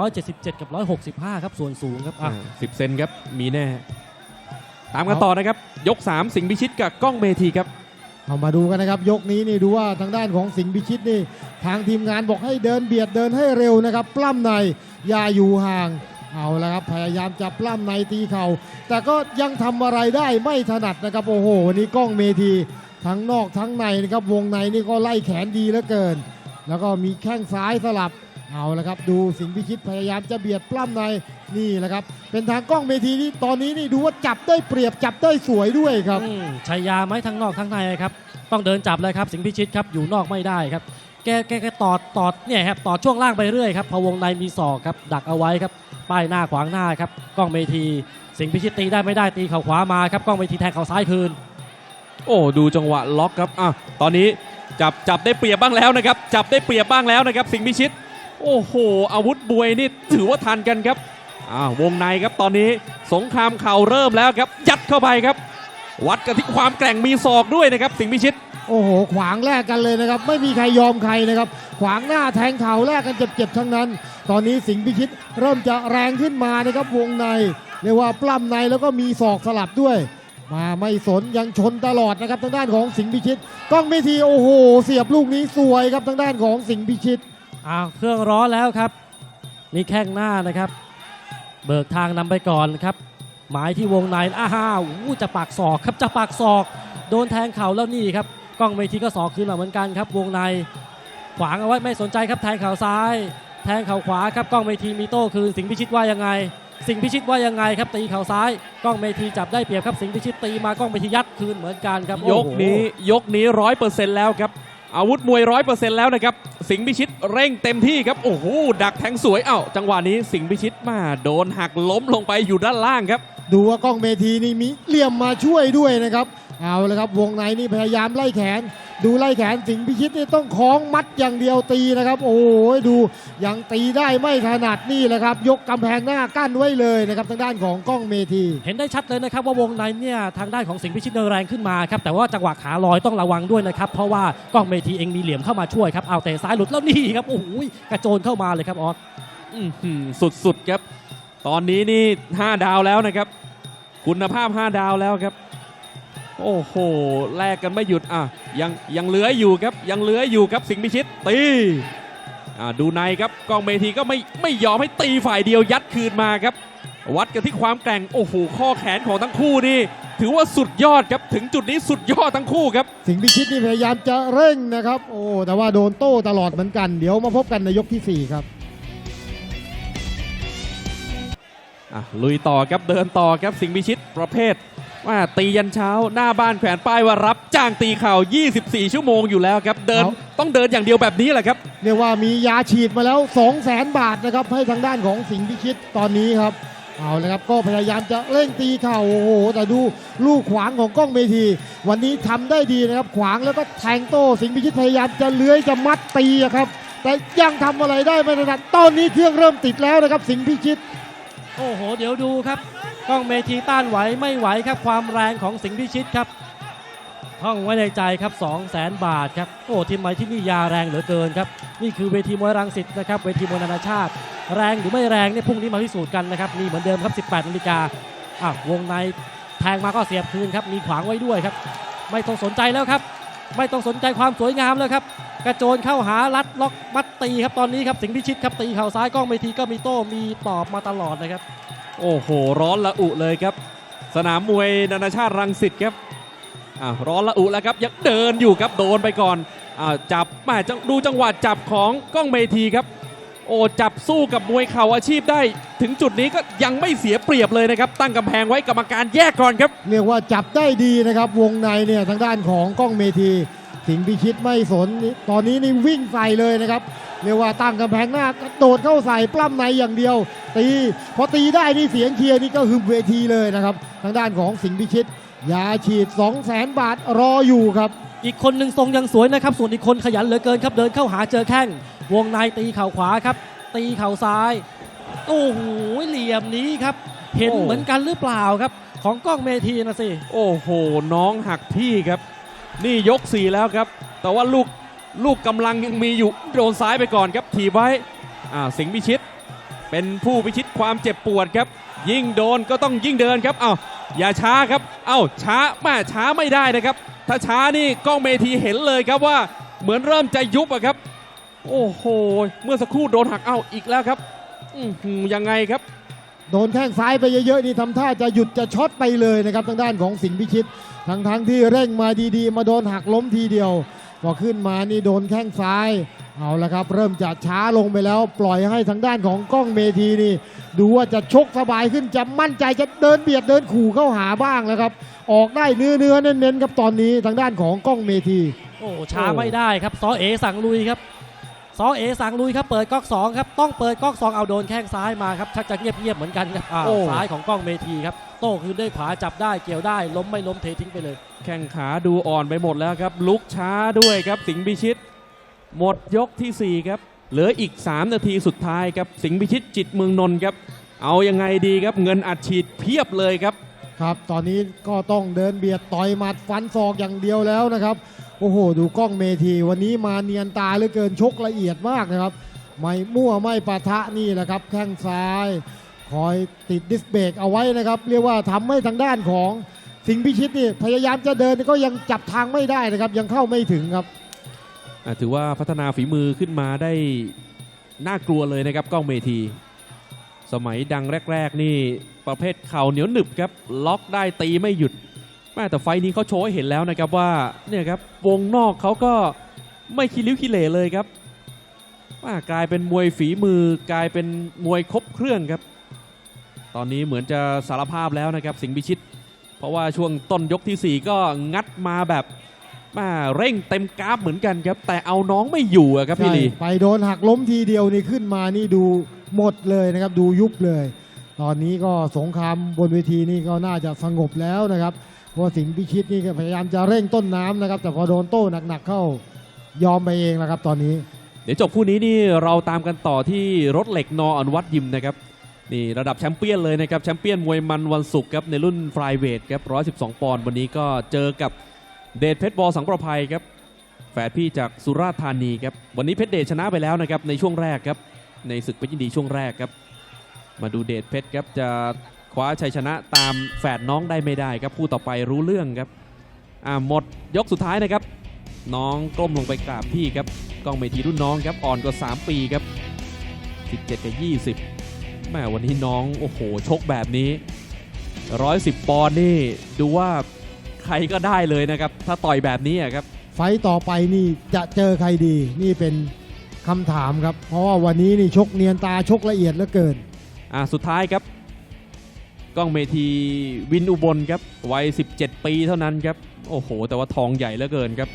177 กับ 165 ครับ ส่วนสูงครับอะสิบเซนครับ มีแน่ ตามกันต่อนะครับ ยก 3 สิงห์พิชิตกับกล้องเมทีครับ เอามาดูกันนะครับ ยกนี้นี่ดูว่าทางด้านของสิงห์พิชิตนี่ ทางทีมงานบอกให้เดินเบียดเดินให้เร็วนะครับ ปล้ำในอย่าอยู่ห่างเอาละครับพยายามจะปล้ำในตีเข่าแต่ก็ยังทำอะไรได้ไม่ถนัดนะครับโอ้โหวันนี้กล้องเมทีทั้งนอกทั้งในนะครับวงในนี่ก็ไล่แขนดีเหลือเกิน แล้วก็มีแข้งซ้ายสลับ เอาละครับดูสิงห์พิชิตพยายามจะเบียดปล้ำในนี่แหละครับ เป็นทางกล้องเมทีที่ตอนนี้นี่ดูว่าจับได้เปรียบจับได้สวยด้วยครับอืมชัยยาไหมทั้งนอกทั้งในครับ ต้องเดินจับเลยครับ สิงห์พิชิตครับอยู่นอกไม่ได้ครับ แกแกแกตอดตอดเนี่ยครับตอดช่วงล่างไปเรื่อยครับพอวงในมีศอกครับดักเอาไว้ครับป้ายหน้าขวางหน้าครับกล้องเมที สิงห์พิชิตตีได้ไม่ได้ตีเข่าขวามาครับกล้องเมทีแทงเข่าซ้ายคืน โอ้ดูจังหวะล็อกครับอะตอนนี้จับจับได้เปรียบบ้างแล้วนะครับ จับได้เปรียบบ้างแล้วนะครับ สิงห์พิชิต โอ้โห อาวุธบวยนี่ถือว่าทันกันครับอ่าวงในครับตอนนี้สงครามเข่าเริ่มแล้วครับ ยัดเข้าไปครับ วัดกันที่ความแกร่งมีศอกด้วยนะครับ สิงห์พิชิต โอ้โห ขวางแลกกันเลยนะครับ ไม่มีใครยอมใครนะครับ ขวางหน้าแทงเข่าแลกกันเจ็บๆทั้งนั้น ตอนนี้สิงห์พิชิตเริ่มจะแรงขึ้นมานะครับวงในเรียกว่าปล้ำในแล้วก็มีศอกสลับด้วย มาไม่สนยังชนตลอดนะครับทางด้านของสิงห์พิชิตกล้องเมทีโอ้โห เสียบลูกนี้สวยครับทางด้านของสิงห์พิชิต อ้าวเครื่องร้อนแล้วครับ นี่แข้งหน้านะครับ เบิกทางนำไปก่อนครับ หมายที่วงในอ้าวู้จะปากศอกครับจะปากศอก โดนแทงเข่าแล้วนี่ครับกล้องเมทีก็ศอกคืนมาเหมือนกันครับ วงในขวางเอาไว้ไม่สนใจครับแทงเข่าซ้าย แทงเข่าขวาครับกล้องเมทีมีโต้คืนสิงห์พิชิตว่ายังไง สิงห์พิชิตว่ายังไงครับตีเข่าซ้ายกล้องเมทีจับได้เปรียบครับสิงห์พิชิตตีมากล้องเมทียัดคืนเหมือนกันครับยกนี้ยกนี้ร้อยเปอร์เซ็นต์แล้วครับ อาวุธมวยร้อยเปอร์เซ็นต์แล้วนะครับ สิงห์พิชิตเร่งเต็มที่ครับ โอ้โห ดักแทงสวย เอ้า จังหวะนี้สิงห์พิชิตมาโดนหักล้มลงไปอยู่ด้านล่างครับ ดูว่ากล้องเมทีนี่มีเหลี่ยมมาช่วยด้วยนะครับ เอาละครับวงในนี่พยายามไล่แขน ดูไล่แขนสิงห์พิชิตนี่ต้องคล้องมัดอย่างเดียวตีนะครับ โอ้โหดูยังตีได้ไม่ถนัดนี่แหละครับ ยกกำแพงหน้ากั้นไว้เลยนะครับทางด้านของกล้องเมที เห็นได้ชัดเลยนะครับว่าวงในเนี่ยทางด้านของสิงห์พิชิตเดินแรงขึ้นมาครับแต่ว่าจังหวะขาลอยต้องระวังด้วยนะครับเพราะว่ากล้องเมทีเองมีเหลี่ยมเข้ามาช่วยครับเอาเตะซ้ายหลุดแล้วนี่ครับโอ้โหกระโจนเข้ามาเลยครับออสอื้อหือสุดๆครับ ตอนนี้นี่ 5 ดาวแล้วนะครับ คุณภาพ 5 ดาวแล้วครับ โอ้โหแลกกันไม่หยุดอะ ยังยังเหลืออยู่ครับยังเหลืออยู่ครับสิงห์พิชิตตีอ่าดูในครับกองเมทีก็ไม่ไม่ยอมให้ตีฝ่ายเดียวยัดคืนมาครับ วัดกันที่ความแกร่งโอ้โหข้อแขนของทั้งคู่นี่ ถือว่าสุดยอดครับถึงจุดนี้สุดยอดทั้งคู่ครับ สิงห์พิชิตนี่พยายามจะเร่งนะครับ โอ้แต่ว่าโดนโต้ตลอดเหมือนกัน เดี๋ยวมาพบกันในยกทีสี่4 ครับอะลุยต่อครับเดินต่อครับสิงห์พิชิตประเภท ว่าตียันเช้าหน้าบ้านแขวนป้ายว่ารับจ้างตีเข่า 24 ชั่วโมงอยู่แล้วครับ เดินเอา ต้องเดินอย่างเดียวแบบนี้แหละครับ เรียกว่ามียาฉีดมาแล้ว 2 0 0แสนบาทนะครับ ให้ทางด้านของสิงห์พิชิตตอนนี้ครับ เอาเลยครับก็พยายามจะเร่งตีเข่าโอ้โห แต่ดูลูกขวางของกล้องเมที วันนี้ทำได้ดีนะครับ ขวางแล้วก็แทงโต้สิงห์พิชิตพยายามจะเลื้อยจะมัดตีอะครับ แต่ยังทำอะไรได้ไม่ถนัดตอนนี้เครื่องเริ่มติดแล้วนะครับ สิงห์พิชิต โอ้โห เดี๋ยวดูครับ กล้องเมทีต้านไหวไม่ไหวครับความแรงของสิงห์พิชิตครับท่องไว้ในใจครับ2 0 0แสนบาทครับโอ้ทีมใหมที่นี่ยาแรงเหลือเกินครับนี่คือเวทีมวยรังสิตนะครับเวทีมวยนานาชาติ แรงหรือไม่แรงเนี่ยพรุ่งนี้มาพิสูจน์กันนะครับนี่เหมือนเดิมครับ 18นาฬิกาอะวงในแทงมาก็เสียบคืนครับมีขวางไว้ด้วยครับ ไม่ต้องสนใจแล้วครับ ไม่ต้องสนใจความสวยงามแล้วครับกระโจนเข้าหารัดล็อกมัดตีครับตอนนี้ครับสิงห์พิชิตครับตีเข่าซ้ายกล้องเมทีก็มีโต้มีตอบมาตลอดนะครับ โอ้โห ร้อนละอุเลยครับ สนามมวยนานาชาติรังสิตครับอ่าร้อนละอุแล้วครับยังเดินอยู่ครับโดนไปก่อนอ่าจับแม่จังดูจังหวะจับของกล้องเมทีครับ โอ้จับสู้กับมวยเข่าอาชีพได้ ถึงจุดนี้ก็ยังไม่เสียเปรียบเลยนะครับ ตั้งกำแพงไว้กรรมการแยกก่อนครับ เรียกว่าจับได้ดีนะครับ วงในเนี่ยทางด้านของกล้องเมที สิงห์พิชิตไม่สนนี่ตอนนี้นี่วิ่งใส่เลยนะครับ เรียกว่าตั้งกำแพงหน้ากระโดดเข้าใส่ปล้ำในอย่างเดียว ตีพอตีได้นี่เสียงเชียร์นี่ก็ฮึมเวทีเลยนะครับ ทางด้านของสิงห์พิชิตยาฉีด 2 0 0แสนบาทรออยู่ครับ อีกคนหนึ่งทรงยังสวยนะครับ ส่วนอีกคนขยันเหลือเกินครับ เดินเข้าหาเจอแข้ง วงในตีเข่าขวาครับ ตีเข่าซ้าย โอ้โห เหลี่ยมนี้ครับ เห็นโอ้เหมือนกันหรือเปล่าครับ ของกล้องเมทีนะสิ โอ้โห น้องหักพี่ครับ นี่ยกสี่แล้วครับ แต่ว่าลูกลูกกำลังยังมีอยู่โดนซ้ายไปก่อนครับถีบไว้อ่าสิงห์พิชิต เป็นผู้พิชิตความเจ็บปวดครับ ยิ่งโดนก็ต้องยิ่งเดินครับเอ้าอย่าช้าครับ เอ้าช้าแม่ช้าไม่ได้นะครับ ถ้าช้านี่กล้องเมทีเห็นเลยครับว่าเหมือนเริ่มจะยุบอะครับ โอ้โห เมื่อสักครู่โดนหักเอ้าอีกแล้วครับอยังไงครับ โดนแข้งซ้ายไปเยอะๆนี่ทำท่าจะหยุดจะช็อตไปเลยนะครับทางด้านของสิงห์พิชิตทั้งๆที่เร่งมาดีๆ มาโดนหักล้มทีเดียวพอขึ้นมานี่โดนแข้งซ้ายเอาละครับ เริ่มจะช้าลงไปแล้ว ปล่อยให้ทางด้านของกล้องเมทีนี่ ดูว่าจะชกสบายขึ้นจะมั่นใจจะเดินเบียดเดินขู่เข้าหาบ้างแล้วครับ ออกได้เนื้อเนื้อเน้นๆครับตอนนี้ทางด้านของกล้องเมที โอ้ช้าไม่ได้ครับซอเอสั่งลุยครับ ซอเอสั่งลุยครับเปิดก๊อกสองครับต้องเปิดก๊อกสองเอาโดนแข้งซ้ายมาครับชักจะเงียบๆเหมือนกันครับอ่าโอ้ซ้ายของกล้องเมทีครับโต้คืนด้วยขวาจับได้เกี่ยวได้ ล้มไม่ล้มเททิ้งไปเลย แข้งขาดูอ่อนไปหมดแล้วครับ ลุกช้าด้วยครับสิงห์พิชิต หมดยกทีสี่4 ครับ เหลืออีก 3 นาทีสุดท้ายครับสิงห์พิชิตจิตเมืองนนท์ครับ เอายังไงดีครับเงินอัดฉีดเพียบเลยครับ ครับ ตอนนี้ก็ต้องเดินเบียดต่อยหมัดฟันศอกอย่างเดียวแล้วนะครับ โอ้โห ดูกล้องเมทีวันนี้มาเนียนตาเหลือเกินชกละเอียดมากนะครับ ไม่มั่วไม่ปะทะนี่แหละครับ แข้งซ้าย คอยติดดิสเบรกเอาไว้นะครับ เรียกว่าทำให้ทางด้านของสิงห์พิชิตนี่พยายามจะเดินก็ยังจับทางไม่ได้นะครับ ยังเข้าไม่ถึงครับถือว่าพัฒนาฝีมือขึ้นมาได้น่ากลัวเลยนะครับกล้องเมที สมัยดังแรก ๆ นี่ประเภทเข่าเหนียวหนึบครับ ล็อกได้ตีไม่หยุดแม่แต่ไฟนี้เขาโชว์ให้เห็นแล้วนะครับว่าเนี่ยครับวงนอกเขาก็ไม่คิริ้วคิเหร่เลยครับว่ากลายเป็นมวยฝีมือกลายเป็นมวยครบเครื่องครับ ตอนนี้เหมือนจะสารภาพแล้วนะครับ สิงห์พิชิต เพราะว่าช่วงต้นยกทีสี่4 ก็งัดมาแบบมาเร่งเต็มกราฟเหมือนกันครับ แต่เอาน้องไม่อยู่ครับพี่ลีไปโดนหักล้มทีเดียวนี่ขึ้นมานี่ดู หมดเลยนะครับ ดูยุบเลย ตอนนี้ก็สงครามบนเวทีนี่ก็น่าจะสงบแล้วนะครับเพราะสิงห์พิชิตนี่ก็พยายามจะเร่งต้นน้ำนะครับ แต่พอโดนโต้หนักๆเข้ายอมไปเองแล้วครับ ตอนนี้ เดี๋ยวจบคู่นี้นี่เราตามกันต่อที่รถเหล็กนออนวัตยิมนะครับนี่ระดับแชมเปี้ยนเลยนะครับแชมเปี้ยนมวยมันวันศุกร์ครับในรุ่นฟลายเวทครับ112 ปอนด์วันนี้ก็เจอกับเดชเพชรบอสังประภัยครับแฝดพี่จากสุราษฎร์ธานีครับวันนี้เพชรเดชชนะไปแล้วนะครับในช่วงแรกครับ ในศึกเพชรยินดีช่วงแรกครับ มาดูเดชเพชรครับจะคว้าชัยชนะตามแฝดน้องได้ไม่ได้ครับคู่ต่อไปรู้เรื่องครับอ่าหมดยกสุดท้ายนะครับ น้องก้มลงไปกราบพี่ครับกล้องเมทีรุ่นน้องครับอ่อนกว่า 3 ปีครับ 17กับ20แม่วันนี้น้องโอ้โหชกแบบนี้ 110 ปอนด์นี่ดูว่าใครก็ได้เลยนะครับ ถ้าต่อยแบบนี้ครับ ไฟต์ต่อไปนี่จะเจอใครดีนี่เป็น คำถามครับ เพราะว่าวันนี้นี่ชกเนียนตาชกละเอียดเหลือเกิน อ่าสุดท้ายครับกล้องเมทีวินอุบลครับวัย 17 ปีเท่านั้นครับ โอ้โห แต่ว่าทองใหญ่เหลือเกินครับ